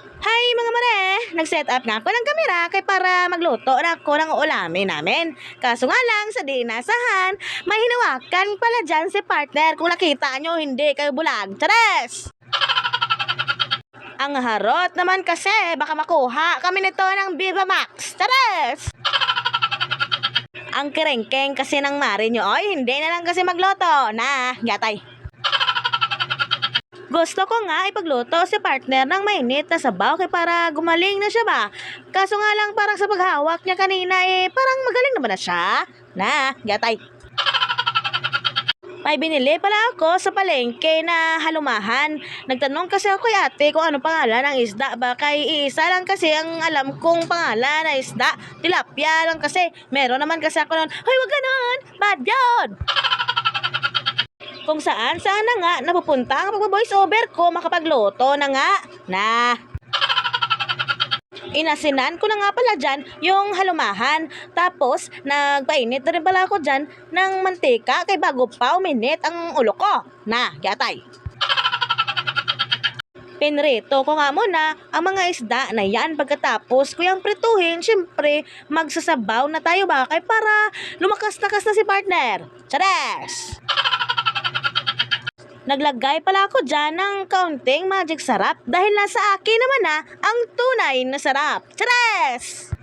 Hi mga mare! Nag-set up nga ako ng kamera kay para magluto na ako ng ulamin namin. Kaso nga lang, sa di inasahan, may hinawakan pala dyan si partner. Kung nakita nyo, hindi kayo bulag. Chares! Ang harot naman kasi, baka makuha kami nito ng Viva Max. Chares! Ang kerengkeng kasi ng mari nyo, oy, hindi na lang kasi magluto. Na, gatay. Gusto ko nga ipagluto si partner ng mainit na sabaw kay para gumaling na siya ba. Kaso nga lang parang sa paghawak niya kanina eh parang magaling naman na siya. Na, gatay. May binili pala ako sa palengke na halumahan. Nagtanong kasi ako kay ate kung ano pangalan ng isda ba. Kay isa lang kasi ang alam kong pangalan na isda. Tilapia lang kasi. Meron naman kasi ako nun. Hoy, wag ganon! Bad yun! Kung saan saan na nga napupunta ang pag-voice over ko makapagluto na nga na Inasinan ko na nga pala dyan yung halumahan. Tapos, nagpainit na rin pala ako dyan ng mantika kay bago pa uminit ang ulo ko. Na, gatay. Pinrito ko nga muna ang mga isda na yan pagkatapos ko yung prituhin, syempre magsasabaw na tayo ba kay para lumakas-lakas na si partner. Chares! Naglagay pala ako dyan ng kaunting magic sarap dahil nasa akin naman na ang tunay na sarap. Chares!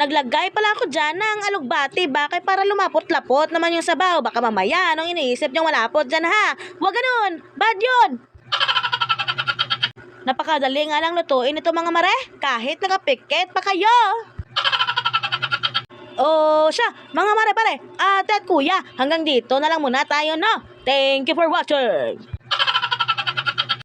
Naglagay pala ako dyan ng alugbati bakit para lumapot-lapot naman yung sabaw. Baka mamaya anong iniisip niyong malapot dyan ha. Huwag ganun! Bad yun! Napakadali nga lang lutuin ito mga mare. Kahit nakapikit pa kayo. Oh, siya, mga mare pare, ate at kuya, hanggang dito na lang muna tayo, no? Thank you for watching!